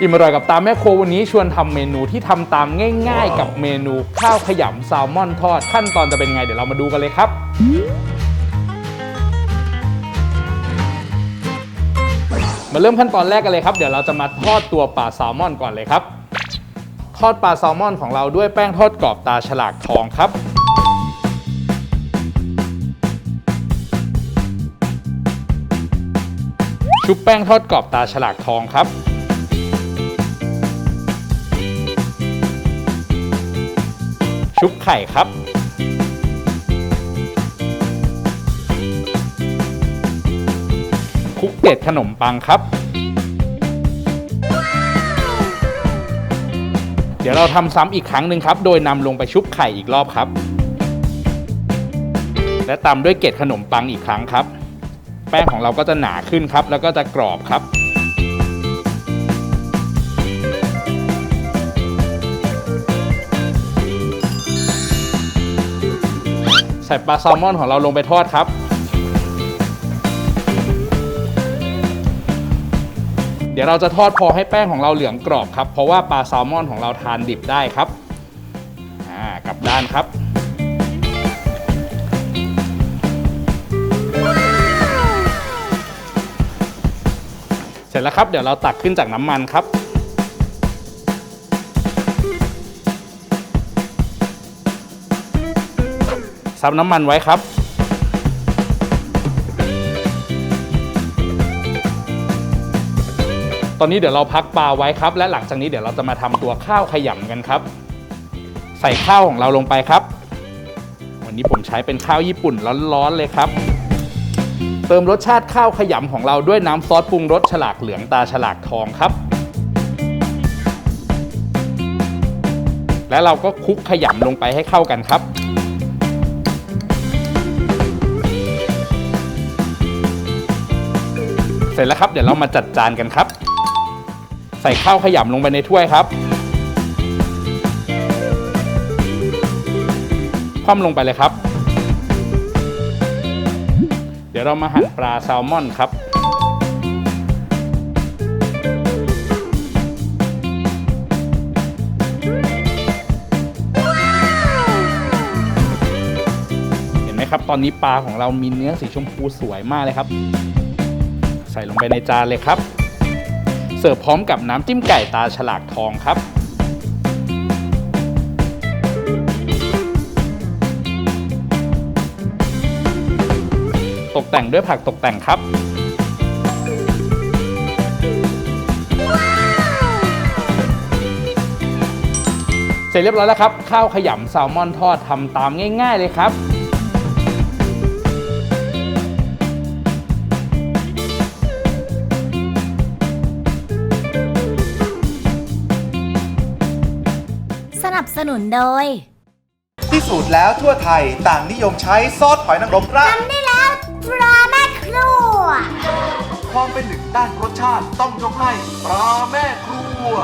อิ่มอร่อยกับตามแม่โคววันนี้ชวนทำเมนูที่ทำตามง่าย ๆ กับเมนูข้าวขยำแซลมอนทอด ขั้นตอนจะเป็นไงเดี๋ยวเรามาดูกันเลยครับมาเริ่มขั้นตอนแรกกันเลยครับ เดี๋ยวเราจะมาทอดตัวปลาแซลมอนก่อนเลยครับ ทอดปลาแซลมอนของเราด้วยแป้งทอดกรอบตาฉลากทองครับชุบแป้งทอดกรอบตาฉลากทองครับ ชุบไข่ครับคลุกเกล็ดขนมปังครับ เดี๋ยวเราทำซ้ำอีกครั้งหนึ่งครับ โดยนำลงไปชุบไข่อีกรอบครับ และตามด้วยเกล็ดขนมปังอีกครั้งครับ แป้งของเราก็จะหนาขึ้นครับ แล้วก็จะกรอบครับ ส่ปลาแซลมอนของเราลงไปทอดครับ เดี๋ยวเราจะทอดพอให้แป้งของเราเหลืองกรอบครับ เพราะว่าปลาแซลมอนของเราทานดิบได้ครับอ่ากลับด้านครับเสร็จแล้วครับเดี๋ยวเราตักขึ้นจากน้ำมันครับ ซับน้ำมันไว้ครับ ตอนนี้เดี๋ยวเราพักปลาไว้ครับ และหลังจากนี้เดี๋ยวเราจะมาทำตัวข้าวขยำกันครับ ใส่ข้าวของเราลงไปครับ วันนี้ผมใช้เป็นข้าวญี่ปุ่นร้อนๆเลยครับ เติมรสชาติข้าวขยำของเราด้วยน้ำซอสปรุงรสฉลากเหลืองตาฉลากทองครับและเราก็คลุกขยำลงไปให้เข้ากันครับ ร็จแล้วครับ เดี๋ยวเรามาจัดจานกันครับ ใส่ข้าวขยำลงไปในถ้วยครับ คว่ำลงไปเลยครับ เดี๋ยวเรามาหั่นปลาแซลมอนครับเห็นไหมครับตอนนี้ปลาของเรามีเนื้อสีชมพูสวยมากเลยครับ ใส่ลงไปในจานเลยครับ เสิร์ฟพร้อมกับน้ำจิ้มไก่ตาฉลากทองครับตกแต่งด้วยผักตกแต่งครับ เสร็จเรียบร้อยแล้วครับ ข้าวขยำแซลมอนทอดทำตามง่าย ๆ เลยครับ นับสนุนโดยพิสูจน์แล้วทั่วไทยต่างนิยมใช้ซอสหอยนางรมราดทำได้แล้วตราแม่ครัว ความเป็นหนึ่งด้านรสชาติต้องยกให้ปลาแม่ครัว